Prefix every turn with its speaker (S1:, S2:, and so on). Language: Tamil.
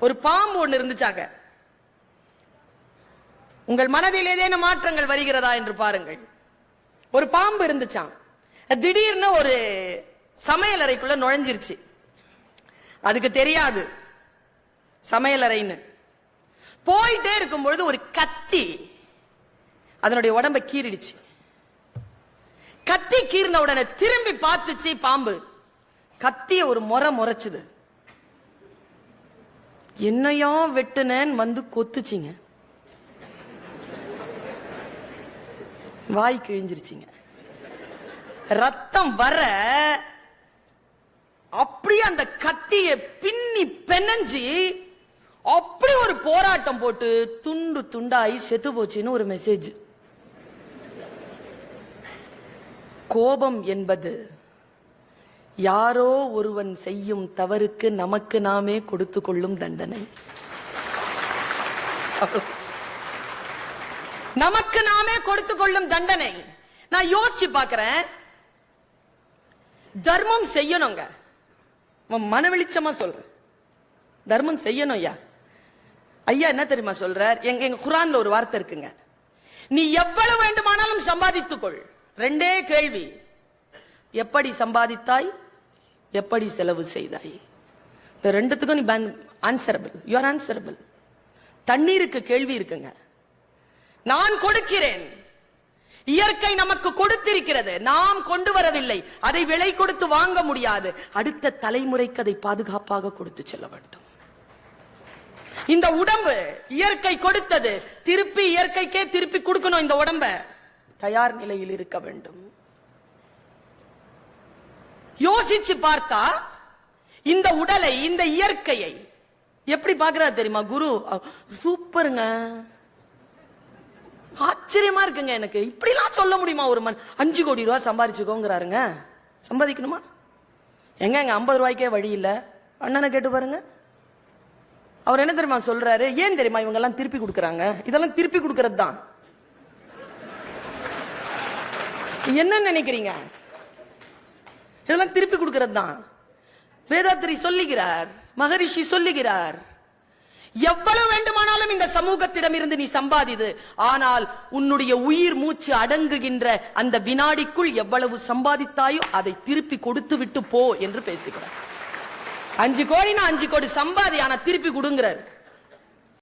S1: ஒரு பாம்பு ஒன்று இருந்துச்சாங்க. உங்கள் மனதில் ஏதேனும் மாற்றங்கள் வருகிறதா என்று பாருங்கள். ஒரு பாம்பு இருந்துச்சாம். திடீர்னு ஒரு சமையலறைக்குள்ள நுழைஞ்சிருச்சு. அதுக்கு தெரியாது. சமையலறைன்னு போயிட்டே இருக்கும் பொழுது ஒரு கத்தி அதனுடைய உடம்ப கீறிடுச்சு. கத்தி கீறின உடனே திரும்பி பார்த்துச்சு பாம்பு. கத்திய ஒரு முறை முறைச்சுது. என்னையா வெட்டுனேன்னு வந்து கொத்துச்சிங்க. வாய் கிழிஞ்சிருச்சிங்க. ரத்தம் வர அப்படியே அந்த கத்திய பின்னி பெனஞ்சி அப்படி ஒரு போராட்டம் போட்டு துண்டு துண்டாகி செத்து போச்சுன்னு ஒரு மெசேஜ் கோபம் என்பது யாரோ ஒருவன் செய்யும் தவறுக்கு நமக்கு நாமே கொடுத்து கொள்ளும் தண்டனை. நமக்கு நாமே கொடுத்து கொள்ளும் தண்டனை. நான் யோசிச்சு பாக்குறேன் தர்மம் செய்யணுங்க. உன் மன வெளிச்சமா சொல்றேன். தர்மம் செய்யணும் ஐயா. ஐயா என்ன தெரியுமா சொல்றார்? எங்க எங்க குரான்ல ஒரு வார்த்தை இருக்குங்க. நீ எவ்வளவு வேண்டுமானாலும் சம்பாதித்துக்கொள். ரெண்டே கேள்வி. எப்படி சம்பாதித்தாய்? எப்படி செலவு செய்தாய்? இந்த ரெண்டுத்துக்கும் நீ ஆன்சரபிள் யூஆர் ஆன்சரபிள் தண்ணீருக்கு கேள்வி இருக்குங்க. நான் கொடுக்கிறேன். இயற்கை நமக்கு கொடுத்திருக்கிறது. நாம் கொண்டு வரவில்லை. அதை விலை கொடுத்து வாங்க முடியாது. அடுத்த தலைமுறைக்கு அதை பாதுகாப்பாக கொடுத்து செல்ல வேண்டும். இந்த உடம்பு இயற்கை கொடுத்தது. திருப்பி இயற்கைக்கே திருப்பி கொடுக்கணும் இந்த உடம்ப. தயார் நிலையில் இருக்க வேண்டும். யோசிச்சு பார்த்தா இந்த உடலை இந்த இயற்கையை எப்படி பாக்குறாரு தெரியுமா குரு? சூப்பருங்க. ஆச்சரியமா இருக்குங்க எனக்கு. இப்படிலாம் சொல்ல முடியுமா ஒரு மண் அஞ்சு கோடி ரூபா சம்பாதிச்சுக்கோங்கிறாருங்க சம்பாதிக்கணுமா? எங்க எங்க ஐம்பது ரூபாய்க்கே வழி இல்ல? அண்ணனை கேட்டு பாருங்க. அவர் என்ன தெரியுமா சொல்றாரு? ஏன் தெரியுமா இவங்க எல்லாம் திருப்பி கொடுக்கறாங்க? இதெல்லாம் திருப்பி கொடுக்கறது தான் என்ன நினைக்கிறீங்க? இதெல்லாம் திருப்பி கொடுக்கறது தான் வேதாத்திரி சொல்லுகிறார் மகரிஷி சொல்லுகிறார் எவ்வளவு வேண்டுமானாலும் இந்த சமூகத்திடம் இருந்து நீ சம்பாதிது ஆனால் உன்னுடைய உயிர் மூச்சு அடங்குகின்ற அந்த வினாடிக்குள் எவ்வளவு சம்பாதித்தாயோ அதை திருப்பி கொடுத்து விட்டு போ என்று பேசுகிறார். அஞ்சு கோடினா அஞ்சு கோடி சம்பாதி ஆனா திருப்பி கொடுங்கிறார்.